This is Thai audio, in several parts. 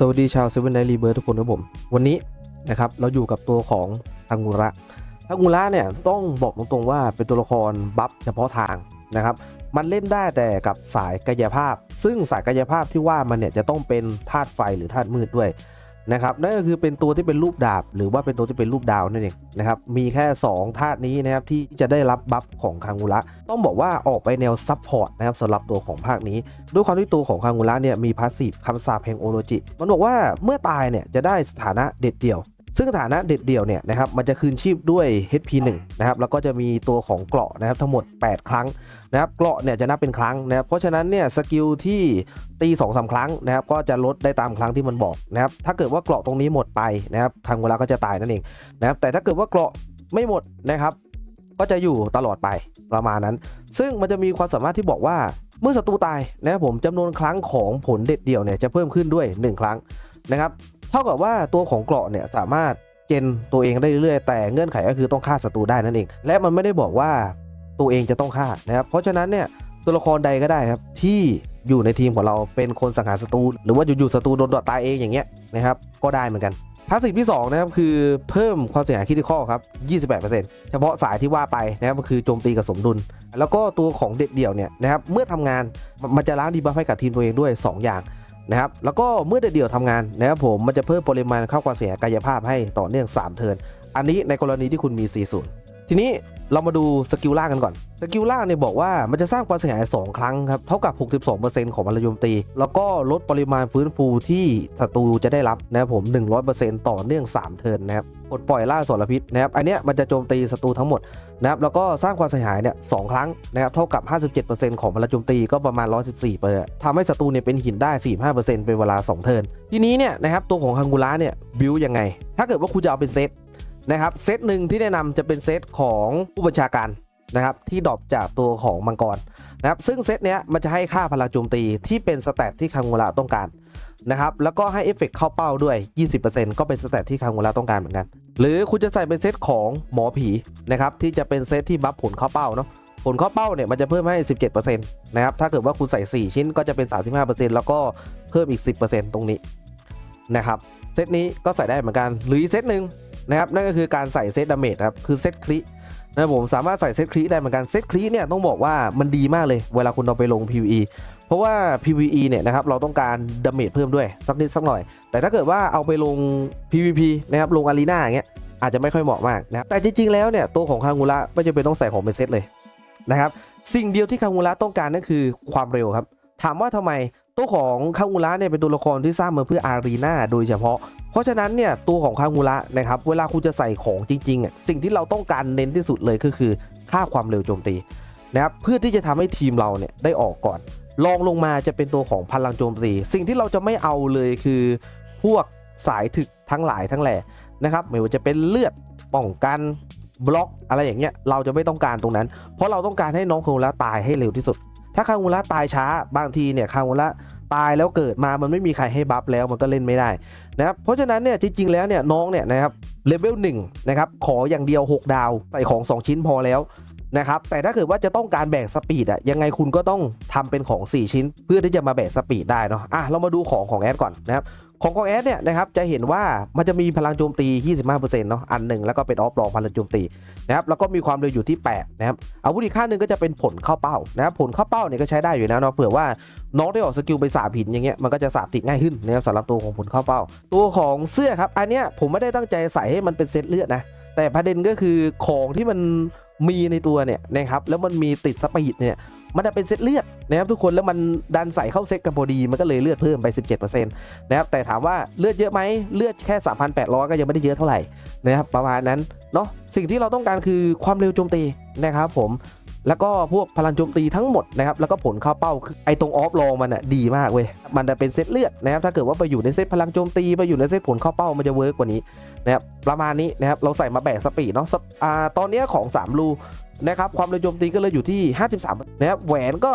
สวัสดีชาวเซเว่นไนรีเบิร์ทุกคนครับผม วันนี้นะครับเราอยู่กับตัวของทางูระทางูระเนี่ยต้องบอกตรงๆว่าเป็นตัวละครบัฟเฉพาะทางนะครับ มันเล่นได้แต่กับสายกายภาพ ซึ่งสายกายภาพที่ว่ามันเนี่ยจะต้องเป็นธาตุไฟหรือธาตุมืดด้วย นะครับนั่นก็คือเป็นตัวที่เป็นรูปดาบ หรือว่าเป็นตัวที่เป็นรูปดาวนั่นเองนะครับมีแค่ 2 ธาตุนี้นะครับที่จะได้รับบัฟของคางูระต้องบอกว่าออกไปแนวซับพอร์ตนะครับสำหรับตัวของภาคนี้ ด้วยความที่ตัวของคางูระเนี่ยมีพาสซีฟคำสาปแห่งโอโรจิ มันบอกว่าเมื่อตายเนี่ยจะได้สถานะเด็ดเดี่ยว ซึ่งสถานะเด็ดเดี่ยวเนี่ยนะครับมันจะคืนชีพด้วย HP 1 นะครับแล้วก็จะมีตัวของเกราะนะครับทั้งหมด 8 ครั้งนะครับเกราะเนี่ยจะนับเป็นครั้งนะครับเพราะฉะนั้นเนี่ยสกิลที่ตี2อสาครั้งนะครับก็จะลดได้ตามครั้งที่มันบอกนะครับถ้าเกิดว่าเกราะตรงนี้หมดไปนะครับคางูระก็จะตายนั่นเองนะครับแต่ถ้าเกิดว่าเกราะไม่หมดนะครับก็จะอยู่ตลอดไปประมาณนั้น ซึ่งมันจะมีความสามารถที่บอกว่าเมื่อศัตรูตายนะครับผมจำนวนครั้งของผลเด็ดเดี่ยวเนี่ยจะเพิ่มขึ้นด้วย 1 ครั้งนะครับ เท่ากับว่าตัวของเกราะเนี่ยสามารถเจนตัวเองได้เรื่อยๆแต่เงื่อนไขก็คือต้องฆ่าศัตรูได้นั่นเอง และมันไม่ได้บอกว่าตัวเองจะต้องฆ่านะครับ เพราะฉะนั้นเนี่ยตัวละครใดก็ได้ครับ ที่อยู่ในทีมของเราเป็นคนสังหารศัตรูหรือว่าอยู่ๆศัตรูโดนดอดตายเองอย่างเงี้ยนะครับก็ได้เหมือนกันพาสซีฟที่สองนะครับคือเพิ่มความเสียหายคริติคอลครับ 28%เฉพาะสายที่ว่าไปนะครับก็คือโจมตีกับสมดุล แล้วก็ตัวของเด็ดเดี่ยวเนี่ยนะครับเมื่อทำงานมันมันจะล้างดีบัฟให้กับทีมตัวเองด้วย 2 อย่าง นะครับแล้วก็เมื่อเดี่ยวทำงานนะครับผมมันจะเพิ่มปริมาณเข้าความเสียหายกายภาพให้ต่อเนื่อง 3 เทิร์นอันนี้ในกรณีที่คุณมี 40 ทีนี้เรามาดูสกิลล่างกันก่อน สกิลล่างเนี่ยบอกว่ามันจะสร้างความเสียหาย 2 ครั้งครับ เท่ากับ 62%ของพลังโจมตี แล้วก็ลดปริมาณฟื้นฟูที่ศัตรูจะได้รับนะครับผม 100%ต่อเนื่อง 3 เทิร์นนะครับปลดปล่อยล่าสารพิษนะครับ อันเนี้ยมันจะโจมตีศัตรูทั้งหมดนะครับ แล้วก็สร้างความเสียหายเนี่ยสองครั้งนะครับ เท่ากับ 57%ของพลังโจมตีก็ประมาณ 114เปอร์ทำให้ศัตรูเนี่ยเป็นหินได้ 45%เป็นเวลา 2 เทิร์น ทีนี้เนี่ยนะครับตัวของคังกูระเนี่ยบิวยังไง ถ้าเกิดว่าคุณจะเอาเป็นเซต นะครับเซตหนึ่งที่แนะนำจะเป็นเซตของผู้บัญชาการนะครับที่ดรอปจากตัวของมังกรนะครับซึ่งเซตเนี้ยมันจะให้ค่าพลังโจมตีที่เป็นสแตทที่คังโงระต้องการนะครับแล้วก็ให้เอฟเฟกเข้าเป้าด้วย 20%ก็เป็นสแตทที่คังโงระต้องการเหมือนกัน หรือคุณจะใส่เป็นเซตของหมอผีนะครับที่จะเป็นเซตที่บัฟผลเข้าเป้าเนาะผลเข้าเป้าเนี่ยมันจะเพิ่มให้ 17%นะครับถ้าเกิดว่าคุณใส่ 4 ชิ้นก็จะเป็น 35%แล้วก็เพิ่มอีก 10%ตรงนี้นะครับเซตนี้ก็ใส่ได้เหมือนกันหรืออีกเซตหนึ่ง นะครับนั่นก็คือการใส่เซตดาเมจครับคือเซตคลินะครับผมสามารถใส่เซตคลิได้เหมือนกันเซตคลิเนี่ยต้องบอกว่ามันดีมากเลยเวลาคุณเอาไปลง PVE เพราะว่า PVE เนี่ยนะครับเราต้องการดาเมจเพิ่มด้วยสักนิดสักหน่อย แต่ถ้าเกิดว่าเอาไปลง PVP นะครับลงอารีนาอย่างเงี้ยอาจจะไม่ค่อยเหมาะมากนะครับแต่จริงๆแล้วเนี่ยตัวของคางูระไม่จำเป็นต้องใส่ของเป็นเซตเลยนะครับสิ่งเดียวที่คางูระต้องการนั่นคือความเร็วครับถามว่าทำไมตัวของคางูระเนี่ยเป็นตัวละครที่สร้างมาเพื่ออารีนาโดยเฉพาะ เพราะฉะนั้นเนี่ยตัวของคางูระนะครับเวลาคุณจะใส่ของจริงๆอะสิ่งที่เราต้องการเน้นที่สุดเลยก็คือค่าความเร็วโจมตีนะครับเพื่อที่จะทำให้ทีมเราเนี่ยได้ออกก่อนลองลงมาจะเป็นตัวของพลังโจมตีสิ่งที่เราจะไม่เอาเลยคือพวกสายถึกทั้งหลายทั้งแหล่นะครับไม่ว่าจะเป็นเลือดป้องกันบล็อกอะไรอย่างเงี้ยเราจะไม่ต้องการตรงนั้น เพราะเราต้องการให้น้องคางูระตายให้เร็วที่สุด ถ้าคางูระตายช้าบางทีเนี่ยคางูระ ตายแล้วเกิดมามันไม่มีใครให้บัฟแล้วมันก็เล่นไม่ได้นะครับเพราะฉะนั้นเนี่ยจริงๆแล้วเนี่ยน้องเนี่ยนะครับเลเวล1นะครับขออย่างเดียว 6 ดาว ใส่ของ 2 ชิ้นพอแล้ว นะครับแต่ถ้าเกิดว่าจะต้องการแบกสปีดอะยังไงคุณก็ต้องทำเป็นของ 4 ชิ้น เพื่อที่จะมาแบกสปีดได้เนาะอะเรามาดูของของแอดก่อนนะครับของของแอดเนี่ยนะครับจะเห็นว่ามันจะมีพลังโจมตี 25%เนาะอันหนึ่งแล้วก็เป็นออฟรองพลังโจมตีนะครับแล้วก็มีความเร็วอยู่ที่ 8 นะครับอาวุธอีกข้างหนึ่งก็จะเป็นผลเข้าเป้านะครับผลเข้าเป้าเนี่ยก็ใช้ได้อยู่แล้วเนาะเผื่อว่าน้องได้ออกสกิลไปสาบหินอย่างเงี้ยมันก็จะสาบติดง่ายขึ้นนะครับสำหรับตัวของผลเข้าเป้า ตัวของเสื้อครับอันเนี้ยผมไม่ได้ตั้งใจใส่ให้มันเป็นเซตเลือดนะแต่ประเด็นก็คือของที่มัน มีในตัวเนี่ยนะครับแล้วมันมีติดสปีดเนี่ยมันจะเป็นเซตเลือดนะครับทุกคนแล้วมันดันใส่เข้าเซตกันพอดีมันก็เลยเลือดเพิ่มไป 17%นะครับแต่ถามว่าเลือดเยอะไหมเลือดแค่ 3,800 ก็ยังไม่ได้เยอะเท่าไหร่นะครับประมาณนั้นเนาะสิ่งที่เราต้องการคือความเร็วโจมตีนะครับผม แล้วก็พวกพลังโจมตีทั้งหมดนะครับแล้วก็ผลเข้าเป้าคือไอตรงออฟลองมันอะดีมากเว้ยมันจะเป็นเซตเลือดนะครับถ้าเกิดว่าไปอยู่ในเซตพลังโจมตีไปอยู่ในเซตผลเข้าเป้ามันจะเวิร์กกว่านี้นะครับประมาณนี้นะครับเราใส่มาแบกสปีดเนาะอ่าตอนนี้ของ 3 ลูนะครับความเร็วโจมตีก็เลยอยู่ที่ 53นะครับแหวนก็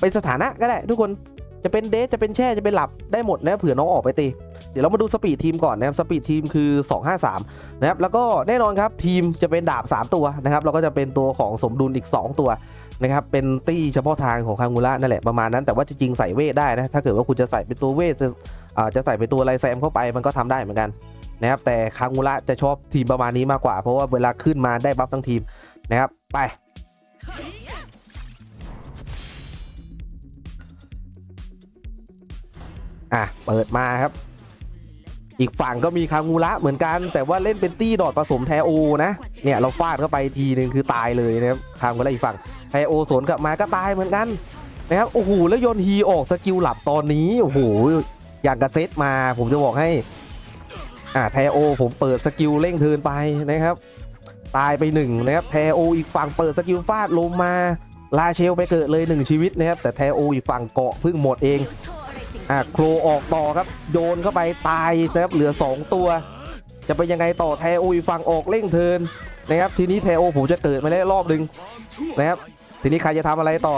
เป็นสถานะก็ได้ทุกคน จะเป็นเดทจะเป็นแช่จะเป็นหลับได้หมดนะเผื่อน้องออกไปตี เดี๋ยวเรามาดูสปีดทีมก่อนนะครับสปีดทีมคือ 253 นะครับแล้วก็แน่นอนครับทีมจะเป็นดาบ 3 ตัวนะครับแล้วก็จะเป็นตัวของสมดุลอีก 2 ตัวนะครับเป็นตี้เฉพาะทางของคางูระนั่นแหละประมาณนั้น แต่ว่าจริงๆใส่เวทได้นะถ้าเกิดว่าคุณจะใส่เป็นตัวเวทจะอ่าจะใส่เป็นตัวไลแซมเข้าไปมันก็ทำได้เหมือนกันนะครับแต่คางูระจะชอบทีมประมาณนี้มากกว่า เพราะว่าเวลาขึ้นมาได้บัฟทั้งทีมนะครับไป อะ เปิดมาครับ อีกฝั่งก็มีคางูระเหมือนกัน แต่ว่าเล่นเป็นตี้ดอดผสมแทโอนะ เนี่ยเราฟาดเข้าไปทีนึงคือตายเลยนะครับคางูระอีกฝั่งแทโอสวนกลับมาก็ตายเหมือนกันนะครับโอ้โหแล้วโยนฮีออกสกิลหลับตอนนี้โอ้โหอย่างกระเซ็ตมาผมจะบอกให้อ่าแทโอผมเปิดสกิลเร่งเทินไปนะครับ ตายไปหนึ่งนะครับแทโออีกฝั่งเปิดสกิลฟาดลงมาลาเชลไปเกิดเลยหนึ่งชีวิตนะครับแต่แทโออีกฝั่งเกาะพิ่งหมดเอง อะโครออกต่อครับ โยนเข้าไปตายนะครับเหลือ 2 ตัว จะเป็นยังไงต่อแทโออีฝั่งออกเร่งเทินนะครับทีนี้แทโอผมจะเกิดมาแล้วรอบหนึ่งนะครับทีนี้ใครจะทำอะไรต่อ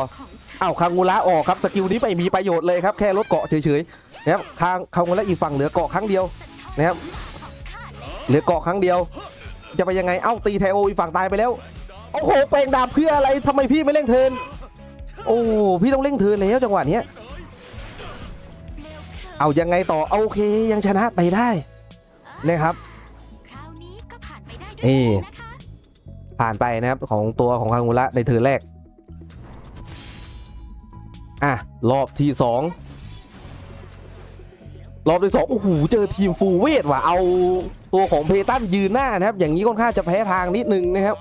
อ้าวคางงูระออกครับสกิลนี้ไม่มีประโยชน์เลยครับแค่ลดเกาะเฉยๆนะครับคางคางงูระอีฝั่งเหลือเกาะครั้งเดียวนะครับเหลือเกาะครั้งเดียว จะไปยังไงเอ้าตีแทโออีฝั่งตายไปแล้วโอ้โหเปลงดาบเพื่ออะไรทำไมพี่ไม่เร่งเทินโอ้พี่ต้องเร่งเทินแล้วจังหวะเนี้ย เอายังไงต่อโอเคยังชนะไปได้นะครับคราวนี้ก็ผ่านไปได้นี่ด้วยดีนะคะผ่านไปนะครับของตัวของคางุระในเทิร์นแรก อะ รอบที่สองรอบที่สองโอ้โหเจอทีมฟูลเวทว่ะเอาตัวของเพตันยืนหน้านะครับ อย่างนี้ค่อนข้างจะแพ้ทางนิดนึงนะครับ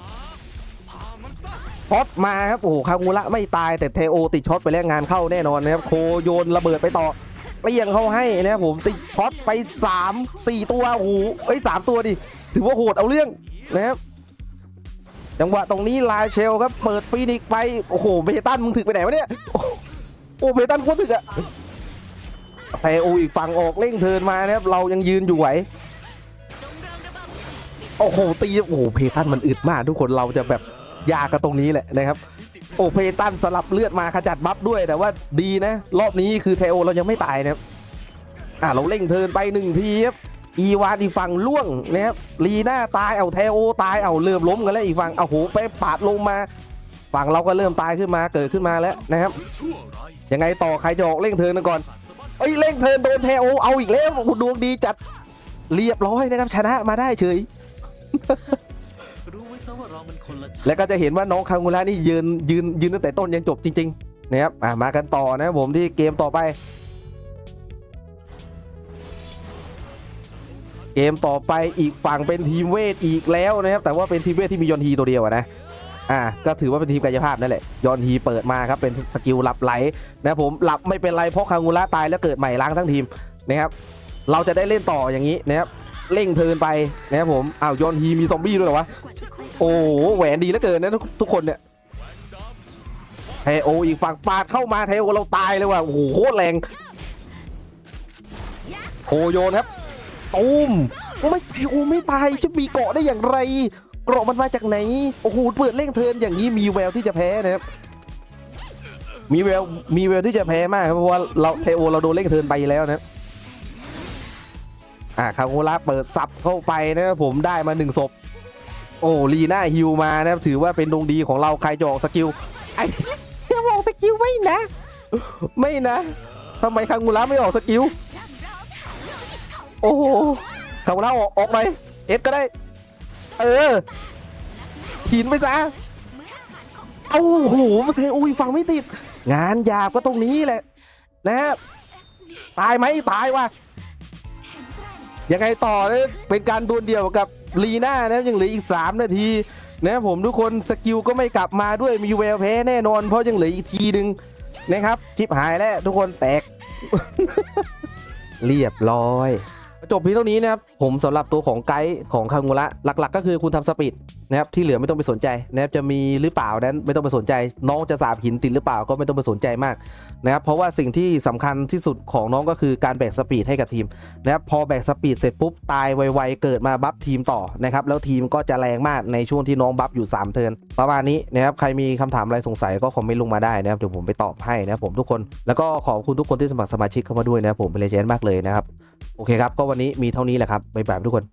ช็อตมาครับโอ้โหคางูระไม่ตายแต่เทโอติดช็อตไปแล้วงานเข้าแน่นอนนะครับโคโยนระเบิดไปต่อ เปรี้ยงเขาให้นะครับผมติดช็อตไป 3 4 ตัวโอ้โหเอ้ยสามตัวดิ ถือว่าโหดเอาเรื่องนะครับจังหวะตรงนี้ลาเชลครับเปิดฟีนิกไป โอ้โหเบตันมึงถึกไปไหนวะเนี่ยโอ้โอ้เบตันโคตรถึกอะแต่โออีกฝั่งออกเร่งเทินมานะครับเรายังยืนอยู่ไหวโอ้โหตีโอ้โหเพตันมันอึดมากทุกคนเราจะแบบยากกันตรงนี้แหละนะครับ โอ้เพตันสลับเลือดมาขจัดบัฟด้วยแต่ว่าดีนะ รอบนี้คือเทโอเรายังไม่ตายนะครับอะเราเร่งเทินไปหนึ่งทีครับอีวานอีฝั่งล่วงนะครับลีน่าตายเอาเทโอตายเอาเริ่มล้มกันแล้วอีฝั่งเอาโหไปปาดลงมา ฝั่งเราก็เริ่มตายขึ้นมาเกิดขึ้นมาแล้วนะครับยังไงต่อใครจะออกเร่งเทินกันก่อนเอ้ยเร่งเทินโดนเทโอเอาอีกแล้วดวงดีจัดเรียบร้อยนะครับชนะมาได้เฉย แล้วก็จะเห็นว่าน้องคางูระนี่ยืนยืนยืนตั้งแต่ต้นยันจบจริงๆนะครับอะมากันต่อนะผมที่เกมต่อไป เกมต่อไปอีกฝั่งเป็นทีมเวทอีกแล้วนะครับ แต่ว่าเป็นทีมเวทที่มียอนฮีตัวเดียวนะอะก็ถือว่าเป็นทีมกายภาพนั่นแหละยอนฮีเปิดมาครับเป็นสกิลหลับไหลนะผมหลับไม่เป็นไรเพราะคางูระตายแล้วเกิดใหม่ล้างทั้งทีมนะครับเราจะได้เล่นต่ออย่างนี้นะครับเร่งเทินไปนะครับผมอ้าวยอนฮีมีซอมบี้ด้วยเหรอวะ โอ้แหวนดีเหลือเกินนะทุกทุกคนเนี่ยเทโออีกฝั่งปาดเข้ามาเทโอเราตายเลยว่ะโอ้โหโคตรแรงโคโยนครับตูมไม่เทโอไม่ตายจะมีเกาะได้อย่างไรเกราะมันมาจากไหนโอ้โหเปิดเร่งเทินอย่างนี้มีแววที่จะแพ้นะครับมีแววมีแววที่จะแพ้มากครับเพราะว่าเราเทโอเราโดนเร่งเทินไปแล้วนะครับอ่าคาโงระเปิดสับเข้าไปนะครับผมได้มาหนึ่งศพ โอ้ลีน่าฮิวมานะครับถือว่าเป็นดวงดีของเราใครจะออกสกิลไอ้จะออกสกิลไม่นะ ไม่นะทำไมคังมูระไม่ออกสกิลโอ้โหคังมูระออกออกไปเอสก็ได้ เออหินไปซะเอาโอ้โหมาเทอุ้ยฟังไม่ติด งานหยาบก็ตรงนี้แหละนะครับตายไหมตายว่ะยังไงต่อเนี่ยเป็นการดวลเดียวกับ ลีน่านะยังเหลืออีก 3 นาทีนะครับผมทุกคนสกิลก็ไม่กลับมาด้วยมีแววแพ้แน่นอน เพราะยังเหลืออีกทีหนึ่งนะครับชิปหายแล้วทุกคนแตก เรียบร้อย จบเพียงเท่านี้นะครับผมสำหรับตัวของไกด์ของคางูระหลัก ๆ ก็คือคุณทำสปีดนะครับที่เหลือไม่ต้องไปสนใจนะครับจะมีหรือเปล่านั้นไม่ต้องไปสนใจ น้องจะสาบหินติดหรือเปล่าก็ไม่ต้องไปสนใจมากนะครับเพราะว่าสิ่งที่สำคัญที่สุดของน้องก็คือการแบกสปีดให้กับทีมนะครับพอแบกสปีดเสร็จปุ๊บตายไวๆเกิดมาบัฟทีมต่อนะครับแล้วทีมก็จะแรงมากในช่วงที่น้องบัฟอยู่ 3 เทิร์นประมาณนี้นะครับใครมีคำถามอะไรสงสัยก็คอมเมนต์ลงมาได้นะครับเดี๋ยวผมไปตอบให้นะครับผมทุกคนแล้วก็ขอบคุณทุกคนที่สมัครสมาชิกเข้ามาด้วยนะครับผมเป็นเลเจนด์มากเลยนะครับ โอเคครับ ก็วันนี้มีเท่านี้แหละครับบ๊ายบายทุกคน